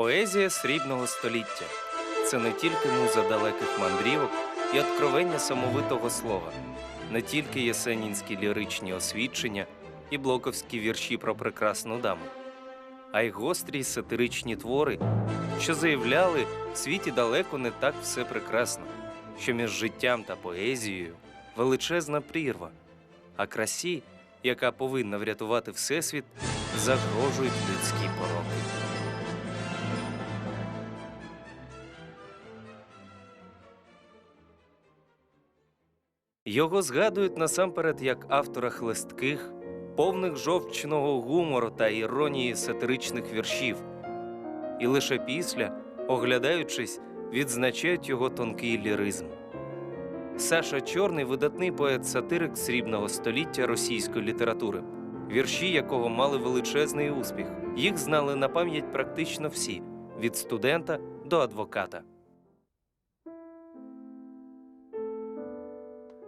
Поезія срібного століття це не тільки муза далеких мандрівок і откровення самовитого слова, не тільки єсенінські ліричні освідчення і блоковські вірші про прекрасну даму, а й гострі сатиричні твори, що заявляли, в світі далеко не так все прекрасно, що між життям та поезією величезна прірва, а красі, яка повинна врятувати всесвіт, загрожують людські пороки. Його згадують насамперед як автора хлестких, повних жовчного гумору та іронії сатиричних віршів, і лише після, оглядаючись, відзначають його тонкий ліризм. Саша Чорний видатний поет-сатирик срібного століття російської літератури, вірші якого мали величезний успіх. Їх знали на пам'ять практично всі від студента до адвоката.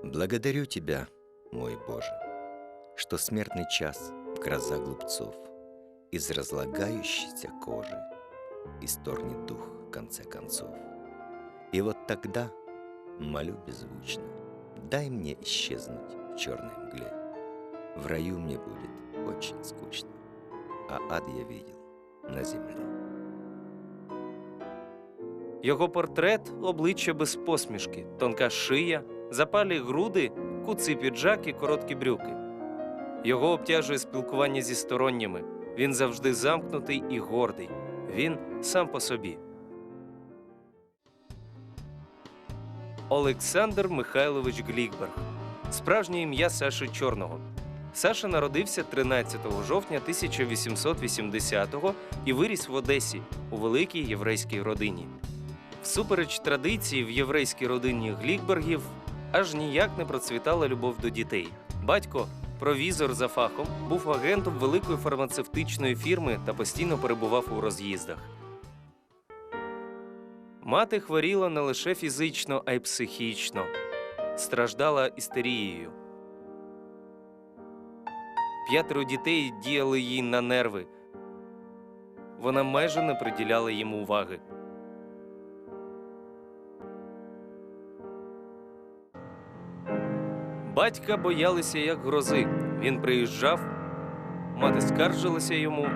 Благодарю Тебя, мой Боже, что смертный час в гроза глупцов из разлагающейся кожи исторгнет дух в конце концов. И вот тогда молю беззвучно, дай мне исчезнуть в черной мгле. В раю мне будет очень скучно, а ад я видел на земле. Його портрет обличчя без посмішки, тонка шия, запалі груди, куций піджак і короткі брюки. Його обтяжує спілкування зі сторонніми. Він завжди замкнутий і гордий. Він сам по собі. Олександр Михайлович Глікберг. Справжнє ім'я Саши Чорного. Саша народився 13 жовтня 1880-го і виріс в Одесі у великій єврейській родині. Всупереч традиції в єврейській родині Глікбергів аж ніяк не процвітала любов до дітей. Батько, провізор за фахом, був агентом великої фармацевтичної фірми та постійно перебував у роз'їздах. Мати хворіла не лише фізично, а й психічно, страждала істерією. П'ятеро дітей діяли їй на нерви. Вона майже не приділяла їм уваги. Батька боялися як грози. Він приїжджав, мати скаржилася йому,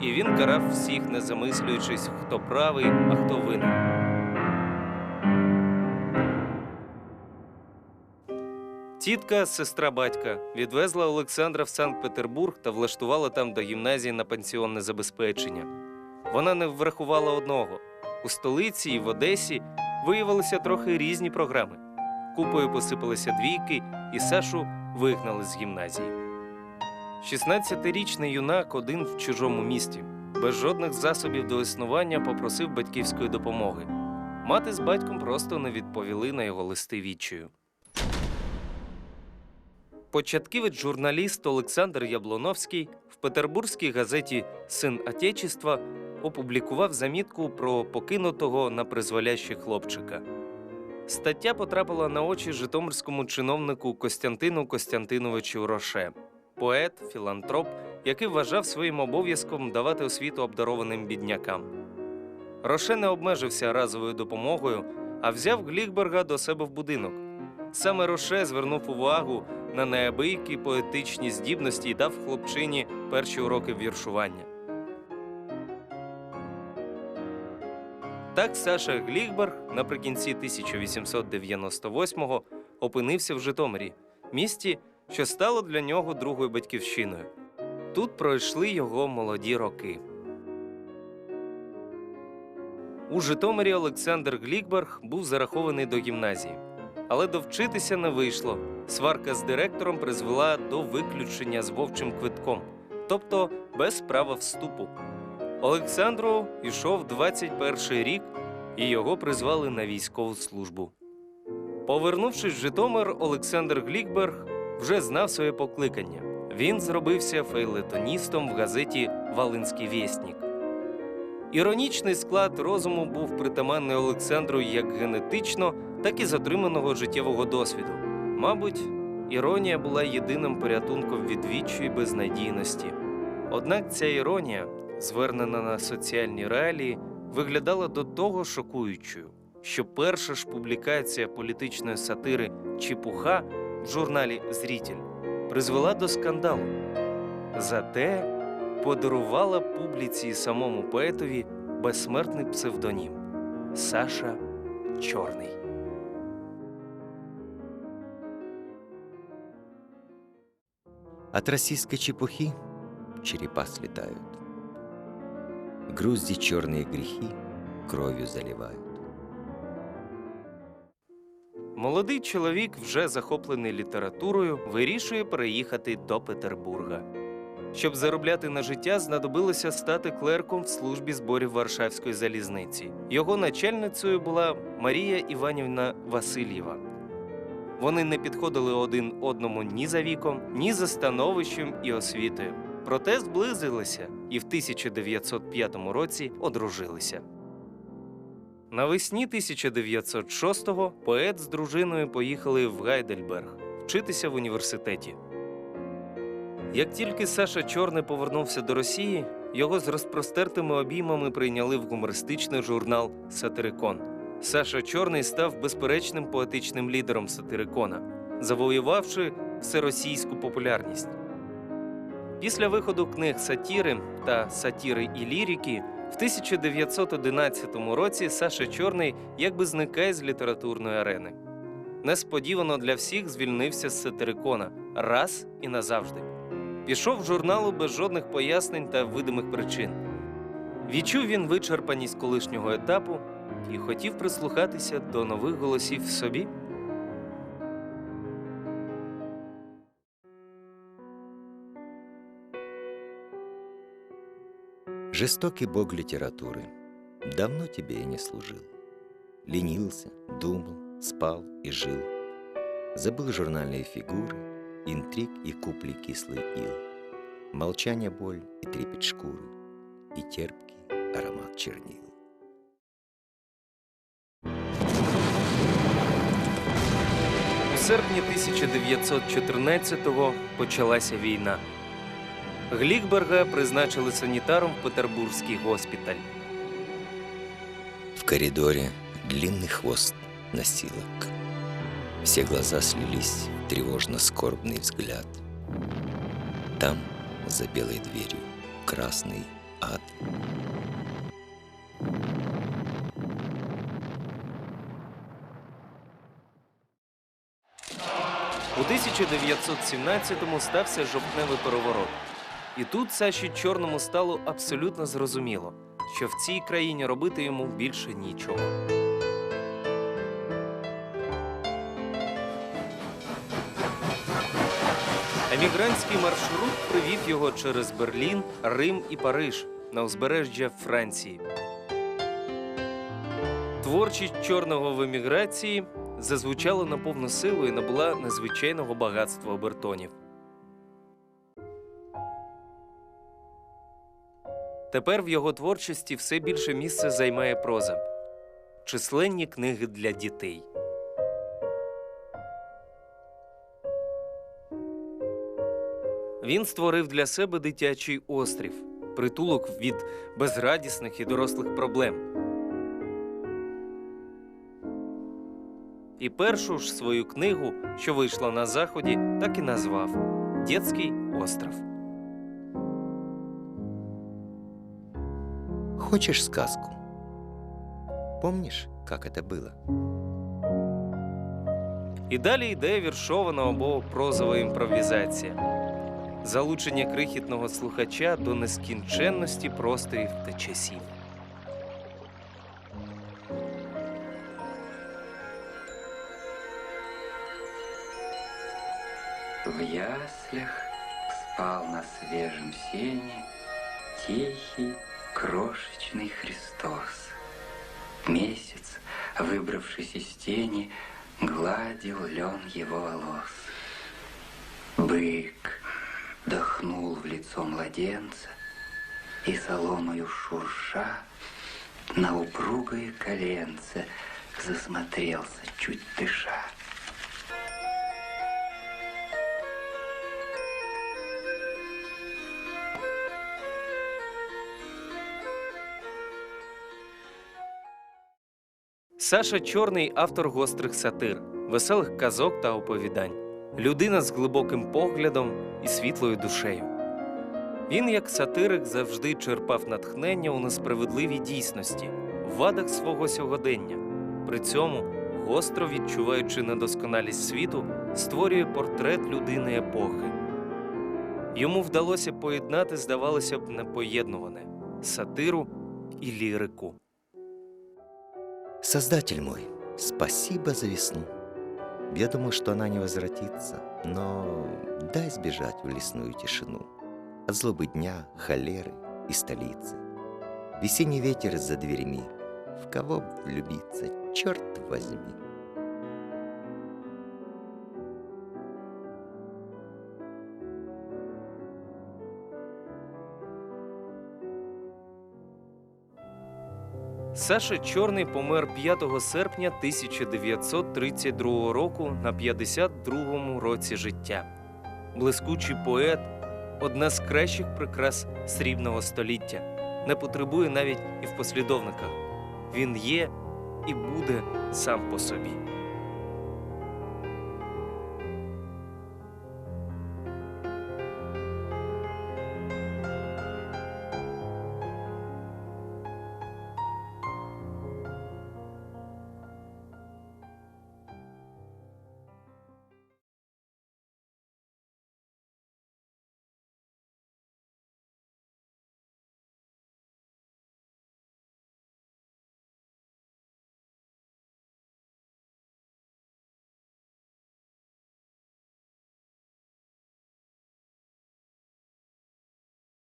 і він карав всіх, не замислюючись, хто правий, а хто винен. Тітка, сестра батька, відвезла Олександра в Санкт-Петербург та влаштувала там до гімназії на пенсіонне забезпечення. Вона не врахувала одного: у столиці і в Одесі виявилися трохи різні програми. Купою посипалися двійки, і Сашу вигнали з гімназії. 16-річний юнак один в чужому місті, без жодних засобів до існування попросив батьківської допомоги. Мати з батьком просто не відповіли на його листи відчаю. Початківець журналіст Олександр Яблоновський в петербурзькій газеті Син Отечества опублікував замітку про покинутого на призволяще хлопчика. Стаття потрапила на очі житомирському чиновнику Костянтину Костянтиновичу Роше, поет, філантроп, який вважав своїм обов'язком давати освіту обдарованим біднякам. Роше не обмежився разовою допомогою, а взяв Глікберга до себе в будинок. Саме Роше звернув увагу на неабиякі поетичні здібності і дав хлопчині перші уроки віршування. Так Саша Глікберг наприкінці 1898-го опинився в Житомирі, місті, що стало для нього другою батьківщиною. Тут пройшли його молоді роки. У Житомирі Олександр Глікберг був зарахований до гімназії, але довчитися не вийшло. Сварка з директором призвела до виключення з вовчим квитком, тобто без права вступу. Олександру йшов 21 рік, і його призвали на військову службу. Повернувшись в Житомир, Олександр Глікберг вже знав своє покликання. Він зробився фейлетоністом в газеті Валинський вєснік. Іронічний склад розуму був притаманний Олександру як генетично, так і з отриманого життєвого досвіду. Мабуть, іронія була єдиним порятунком від відчої безнадійності. Однак ця іронія звернена на соціальні реалії, виглядала до того шокуючою, що перша ж публікація політичної сатири Чепуха в журналі Зрітель призвела до скандалу. Зате подарувала публіці і самому поетові безсмертний псевдонім Саша Чорний. От российской чепухи черепа слетают. Грузди черные грехи кровью заливают. Молодий чоловік, вже захоплений літературою, вирішує переїхати до Петербурга. Щоб заробляти на життя, знадобилося стати клерком в службі зборів Варшавської залізниці. Його начальницею була Марія Іванівна Васильєва. Вони не підходили один одному ні за віком, ні за становищем і освітою. Проте зблизилися і в 1905 році одружилися. Навесні 1906-го поет з дружиною поїхали в Гайдельберг вчитися в університеті. Як тільки Саша Чорний повернувся до Росії, його з розпростертими обіймами прийняли в гумористичний журнал Сатирикон. Саша Чорний став безперечним поетичним лідером сатирикона, завоювавши всеросійську популярність. Після виходу книг сатіри та сатіри і лірики в 1911 році Саша Чорний якби зникає з літературної арени. Несподівано для всіх звільнився з сатирикона раз і назавжди. Пішов в журналу без жодних пояснень та видимих причин. Відчув він вичерпаність колишнього етапу і хотів прислухатися до нових голосів в собі. Жестокий бог литературы давно тебе я не служил. Ленился, думал, спал и жил. Забыл журнальные фигуры, интриг и купли кислый ил. Молчание, боль и трепет шкуры, и терпкий аромат чернил. У серпні 1914-го почалася війна. Глікберга призначили санітаром в Петербурзький госпіталь. В коридоре длинный хвост носилок. Все глаза слились в тревожно-скорбный взгляд. Там, за белой дверью, красный ад. У 1917-му стався жовтневий переворот. І тут Саші Чорному стало абсолютно зрозуміло, що в цій країні робити йому більше нічого. Емігрантський маршрут привів його через Берлін, Рим і Париж на узбережжя Франції. Творчість чорного в еміграції зазвучала на повну силу і набула незвичайного багатства обертонів. Тепер в його творчості все більше місце займає проза, численні книги для дітей. Він створив для себе дитячий острів, притулок від безрадісних і дорослих проблем. І першу ж свою книгу, що вийшла на заході, так і назвав Дєцький остров. Хочешь сказку? Помнишь, как это было? І далі йде віршована або прозова імпровізація. Залучення крихітного слухача до нескінченності просторів та часів. В яслях спал на свежем сене Тихий, крошечный Христос. Месяц, выбравшись из тени, Гладил лен его волос. Бык дохнул в лицо младенца И соломою шурша На упругое коленце Засмотрелся, чуть дыша. Саша Чорний автор гострих сатир, веселих казок та оповідань, людина з глибоким поглядом і світлою душею. Він, як сатирик, завжди черпав натхнення у несправедливій дійсності, в вадах свого сьогодення. При цьому, гостро відчуваючи недосконалість світу, створює портрет людини епохи. Йому вдалося поєднати, здавалося б, непоєднуване сатиру і лірику. Создатель мой, спасибо за весну. Я думал, что она не возвратится, но дай сбежать в лесную тишину от злобы дня, холеры и столицы. Весенний ветер за дверями, в кого влюбиться, черт возьми. Саша Чорний помер 5 серпня 1932 року на 52-му році життя. Блискучий поет, одна з кращих прикрас срібного століття, не потребує навіть і в послідовниках. Він є і буде сам по собі.